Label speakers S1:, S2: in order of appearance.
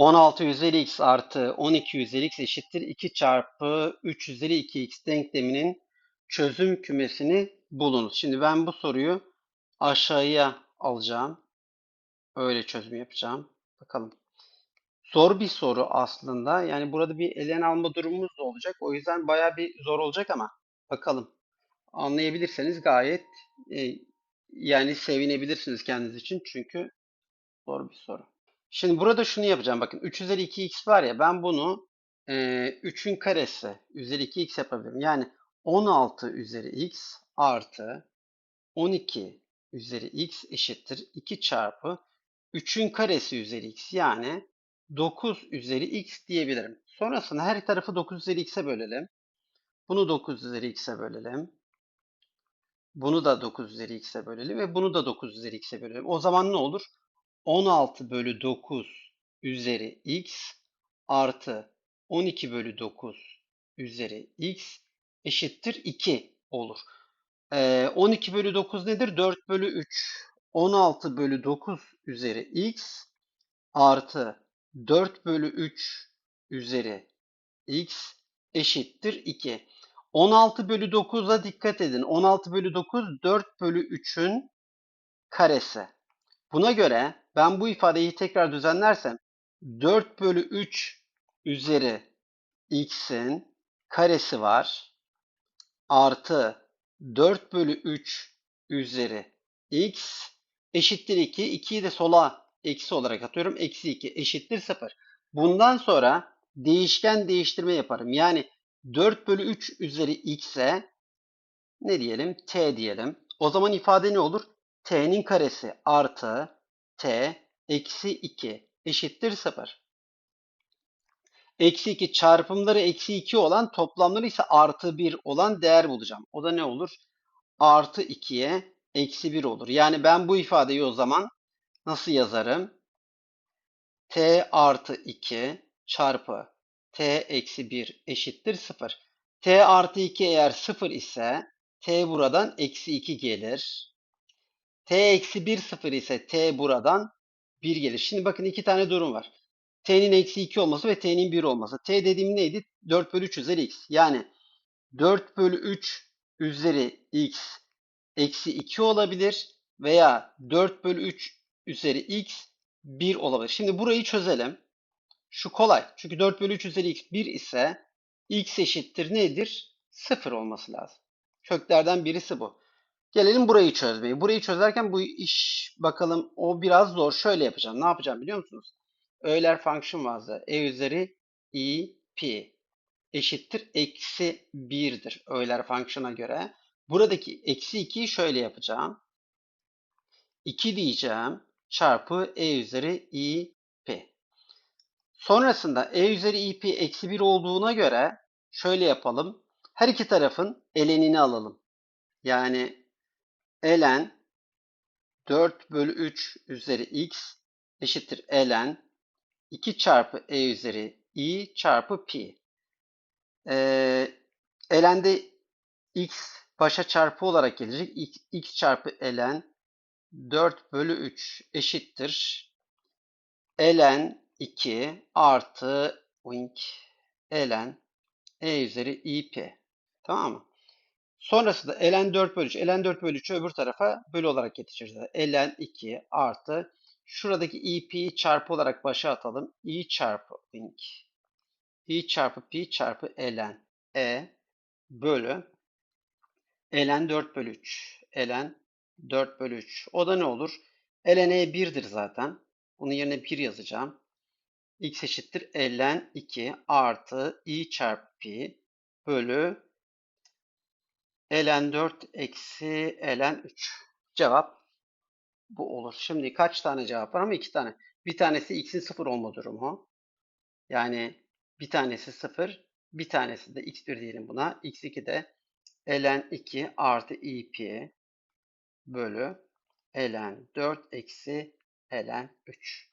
S1: 16 üzeri x artı 12 üzeri x eşittir 2 çarpı 3 üzeri 2x denkleminin çözüm kümesini bulunuz. Şimdi ben bu soruyu aşağıya alacağım. Öyle çözüm yapacağım. Bakalım. Zor bir soru aslında. Yani burada bir elen alma durumumuz da olacak. O yüzden baya bir zor olacak ama bakalım. Anlayabilirseniz gayet e, yani sevinebilirsiniz kendiniz için. Çünkü zor bir soru. Şimdi burada şunu yapacağım. Bakın 3 üzeri 2x var ya ben bunu e, 3'ün karesi üzeri 2x yapabilirim. Yani 16 üzeri x artı 12 üzeri x eşittir 2 çarpı 3'ün karesi üzeri x yani 9 üzeri x diyebilirim. Sonrasında her tarafı 9 üzeri x'e bölelim. Bunu 9 üzeri x'e bölelim. Bunu da 9 üzeri x'e bölelim ve bunu da 9 üzeri x'e bölelim. O zaman ne olur? 16 bölü 9 üzeri x artı 12 bölü 9 üzeri x eşittir 2 olur. Ee, 12 bölü 9 nedir? 4 bölü 3. 16 bölü 9 üzeri x artı 4 bölü 3 üzeri x eşittir 2. 16 bölü 9'a dikkat edin. 16 bölü 9 4 bölü 3'ün karesi. Buna göre ben bu ifadeyi tekrar düzenlersem 4 bölü 3 üzeri x'in karesi var. Artı 4 bölü 3 üzeri x eşittir 2. 2'yi de sola eksi olarak atıyorum. Eksi 2 eşittir 0. Bundan sonra değişken değiştirme yaparım. Yani 4 bölü 3 üzeri x'e ne diyelim? t diyelim. O zaman ifade ne olur? T'nin karesi artı t eksi 2 eşittir 0. Eksi 2 çarpımları eksi 2 olan toplamları ise artı 1 olan değer bulacağım. O da ne olur? Artı 2'ye eksi 1 olur. Yani ben bu ifadeyi o zaman nasıl yazarım? t artı 2 çarpı t eksi 1 eşittir 0. t artı 2 eğer 0 ise t buradan eksi 2 gelir. T eksi 1 0 ise t buradan 1 gelir. Şimdi bakın iki tane durum var. t'nin eksi 2 olması ve t'nin 1 olması. t dediğim neydi? 4 bölü 3 üzeri x. Yani 4 bölü 3 üzeri x eksi 2 olabilir veya 4 bölü 3 üzeri x 1 olabilir. Şimdi burayı çözelim. Şu kolay. Çünkü 4 bölü 3 üzeri x 1 ise x eşittir nedir? 0 olması lazım. Köklerden birisi bu. Gelelim burayı çözmeye. Burayı çözerken bu iş bakalım o biraz zor. Şöyle yapacağım. Ne yapacağım biliyor musunuz? Euler function vardı. E üzeri i pi eşittir eksi 1'dir. Euler function'a göre. Buradaki eksi 2'yi şöyle yapacağım. 2 diyeceğim çarpı e üzeri i pi. Sonrasında e üzeri i pi eksi 1 olduğuna göre şöyle yapalım. Her iki tarafın elenini alalım. Yani ln 4 bölü 3 üzeri x eşittir ln 2 çarpı e üzeri i çarpı pi. Ee, ln'de x başa çarpı olarak gelecek. x, x çarpı ln 4 bölü 3 eşittir. ln 2 artı wing ln e üzeri ip. Tamam mı? Sonrasında ln 4 bölü 3. ln 4 bölü 3'ü öbür tarafa bölü olarak getireceğiz. ln 2 artı şuradaki ip'yi çarpı olarak başa atalım. i çarpı wing. i çarpı pi çarpı ln e bölü ln 4 bölü 3. ln 4 bölü 3. O da ne olur? ln e 1'dir zaten. Bunun yerine 1 yazacağım. x eşittir ln 2 artı i çarpı pi bölü ln 4 eksi ln 3. Cevap bu olur. Şimdi kaç tane cevap var ama iki tane. Bir tanesi x'in 0 olma durumu. Yani bir tanesi 0, bir tanesi de x1 diyelim buna. x2 de ln 2 artı i bölü ln 4 eksi ln 3.